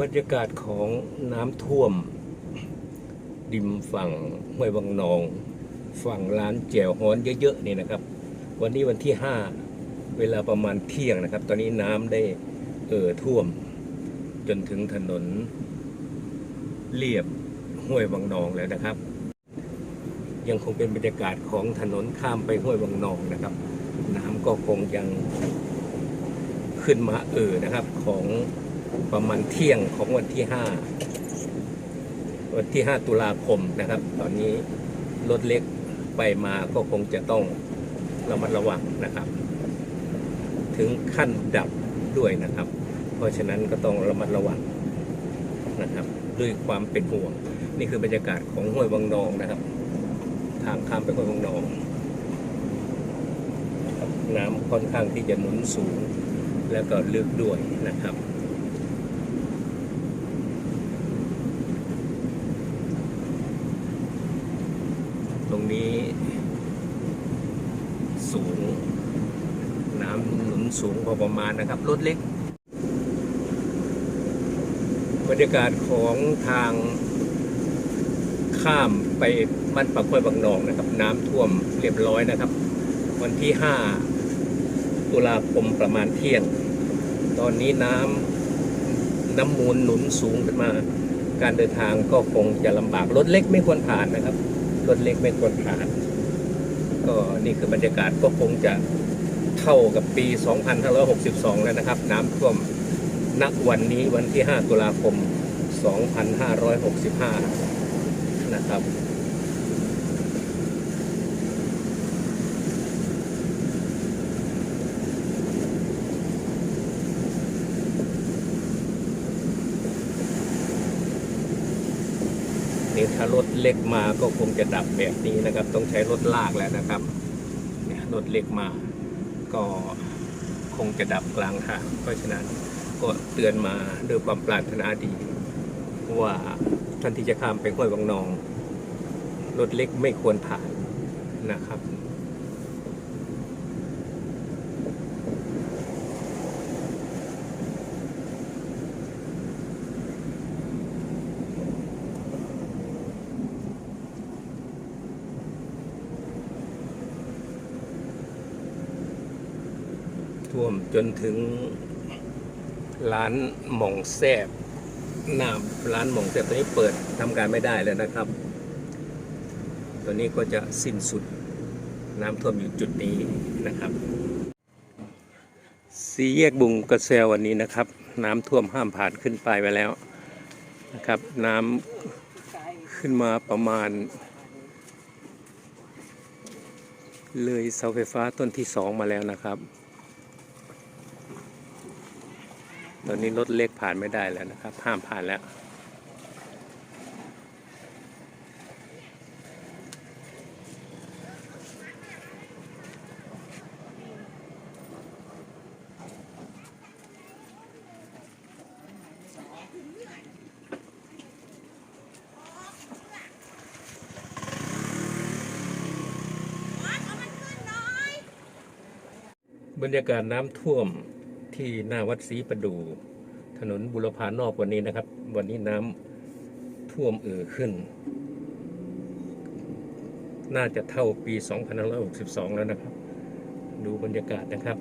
บรรยากาศของน้ำท่วมริมฝั่งห้วยวังนอง ฝั่งร้านแจ่วฮ้อนเยอะๆนี่นะครับ วันนี้วันที่ 5 เวลาประมาณเที่ยงนะครับ ตอนนี้น้ำได้เอ่อท่วม จนถึงถนนเลียบห้วยวังนองแล้วนะครับ ยังคงเป็นบรรยากาศของถนนข้ามไปห้วยวังนองนะครับ น้ำก็คงยังขึ้นมาเอ่อนะครับของ ประมาณเที่ยงของวันที่ 5 วันที่ 5 ตุลาคมนะครับ ตอนนี้รถเล็กไปมาก็คงจะต้องระมัดระวังนะครับ ถึงขั้นดับด้วยนะครับ เพราะฉะนั้นก็ต้องระมัดระวังนะครับ ด้วยความเป็นห่วง นี่คือบรรยากาศของห้วยวังนองนะครับ ทางข้ามไปห้วยวังนอง น้ำค่อนข้างที่จะหนุนสูง แล้วก็ลึกด้วยนะครับ ตรง นี้สูง น้ำหนุนสูงพอประมาณนะครับ รถเล็ก บรรยากาศของทางข้ามไปบ้านปากห้วยบางนองนะครับ น้ำท่วมเรียบร้อยนะครับ วันที่ 5 ตุลาคมประมาณเที่ยง ตอนนี้น้ำน้ำมูลหนุนสูงขึ้นมาการเดินทางก็คงจะลำบากรถเล็กไม่ควรผ่านนะครับ รถเล็กไม่ควรผ่าน ก็นี่คือบรรยากาศก็คงจะเท่ากับปี 2562 แล้วนะครับ น้ำท่วมณวันนี้วันที่ 5 ตุลาคม 2565 นะครับ ถ้ารถเล็กมาก็คงจะดับแบบนี้นะครับ ต้องใช้รถลากแล้วนะครับเนี่ยรถเล็กมา ก็คงจะดับกลางทางเพราะฉะนั้นก็เตือนมาด้วยความปรารถนาดี ว่าท่านที่จะข้ามไปห้วยวังนอง รถเล็กไม่ควรผ่านนะครับ ท่วมจนถึงร้านหม่องแซบหน้าร้านหม่องแซบตอนนี้เปิดทำการไม่ได้แล้วนะครับตอนนี้ก็จะสิ้นสุดน้ำท่วมอยู่จุดนี้นะครับสีแยกบุงกระเซลวันนี้นะครับ น้ำท่วมห้ามผ่านขึ้นไปไปแล้วนะครับ น้ำขึ้นมาประมาณ เลยเสาไฟฟ้าต้นที่สองมาแล้วนะครับ ตอนนี้รถเล็กผ่านไม่ได้แล้วนะครับ ห้ามผ่านแล้ว บรรยากาศน้ำท่วม ที่หน้าวัดศรีประดู ถนนบุรพานอกวันนี้นะครับ วันนี้น้ำท่วมเอ่อขึ้น น่าจะเท่าปี 2562 แล้วนะครับ ดูบรรยากาศนะครับ